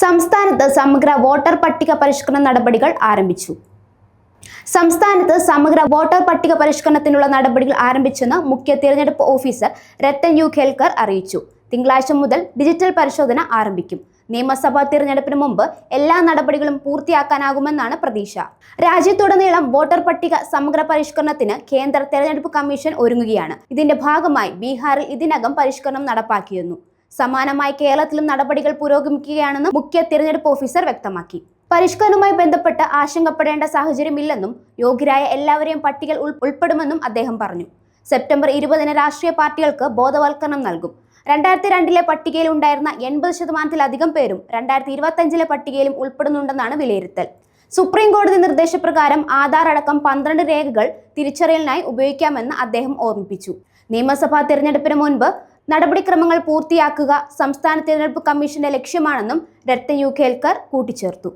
സംസ്ഥാനത്ത് സമഗ്ര വോട്ടർ പട്ടിക പരിഷ്കരണ നടപടികൾ ആരംഭിച്ചു. സംസ്ഥാനത്ത് സമഗ്ര വോട്ടർ പട്ടിക പരിഷ്കരണത്തിനുള്ള നടപടികൾ ആരംഭിച്ചെന്ന് മുഖ്യ തിരഞ്ഞെടുപ്പ് ഓഫീസർ രത്തൻ യു ഖേൽക്കർ അറിയിച്ചു. തിങ്കളാഴ്ച മുതൽ ഡിജിറ്റൽ പരിശോധന ആരംഭിക്കും. നിയമസഭാ തിരഞ്ഞെടുപ്പിന് മുമ്പ് എല്ലാ നടപടികളും പൂർത്തിയാക്കാനാകുമെന്നാണ് പ്രതീക്ഷ. രാജ്യത്തുടനീളം വോട്ടർ പട്ടിക സമഗ്ര പരിഷ്കരണത്തിന് കേന്ദ്ര തെരഞ്ഞെടുപ്പ് കമ്മീഷൻ ഒരുങ്ങുകയാണ്. ഇതിന്റെ ഭാഗമായി ബീഹാറിൽ ഇതിനകം പരിഷ്കരണം നടപ്പാക്കിയിരുന്നു. സമാനമായി കേരളത്തിലും നടപടികൾ പുരോഗമിക്കുകയാണെന്ന് മുഖ്യ തിരഞ്ഞെടുപ്പ് ഓഫീസർ വ്യക്തമാക്കി. പരിഷ്കരണവുമായി ബന്ധപ്പെട്ട് ആശങ്കപ്പെടേണ്ട സാഹചര്യമില്ലെന്നും യോഗ്യരായ എല്ലാവരെയും പട്ടികയിൽ ഉൾ- ഉൾപ്പെടുമെന്നും അദ്ദേഹം പറഞ്ഞു. സെപ്റ്റംബർ ഇരുപതിന് രാഷ്ട്രീയ പാർട്ടികൾക്ക് ബോധവൽക്കരണം നൽകും. രണ്ടായിരത്തി രണ്ടിലെ പട്ടികയിൽ ഉണ്ടായിരുന്ന എൺപത് ശതമാനത്തിലധികം പേരും രണ്ടായിരത്തി ഇരുപത്തഞ്ചിലെ പട്ടികയിലും ഉൾപ്പെടുന്നുണ്ടെന്നാണ് വിലയിരുത്തൽ. സുപ്രീം കോടതി നിർദ്ദേശപ്രകാരം ആധാർ അടക്കം പന്ത്രണ്ട് രേഖകൾ തിരിച്ചറിയലിനായി ഉപയോഗിക്കാമെന്ന് അദ്ദേഹം ഓർമ്മിപ്പിച്ചു. നിയമസഭാ തിരഞ്ഞെടുപ്പിന് മുൻപ് നടപടിക്രമങ്ങൾ പൂർത്തിയാക്കുക സംസ്ഥാന തിരഞ്ഞെടുപ്പ് കമ്മീഷന്റെ ലക്ഷ്യമാണെന്നും രത്ന യു ഖേൽക്കർ കൂട്ടിച്ചേർത്തു.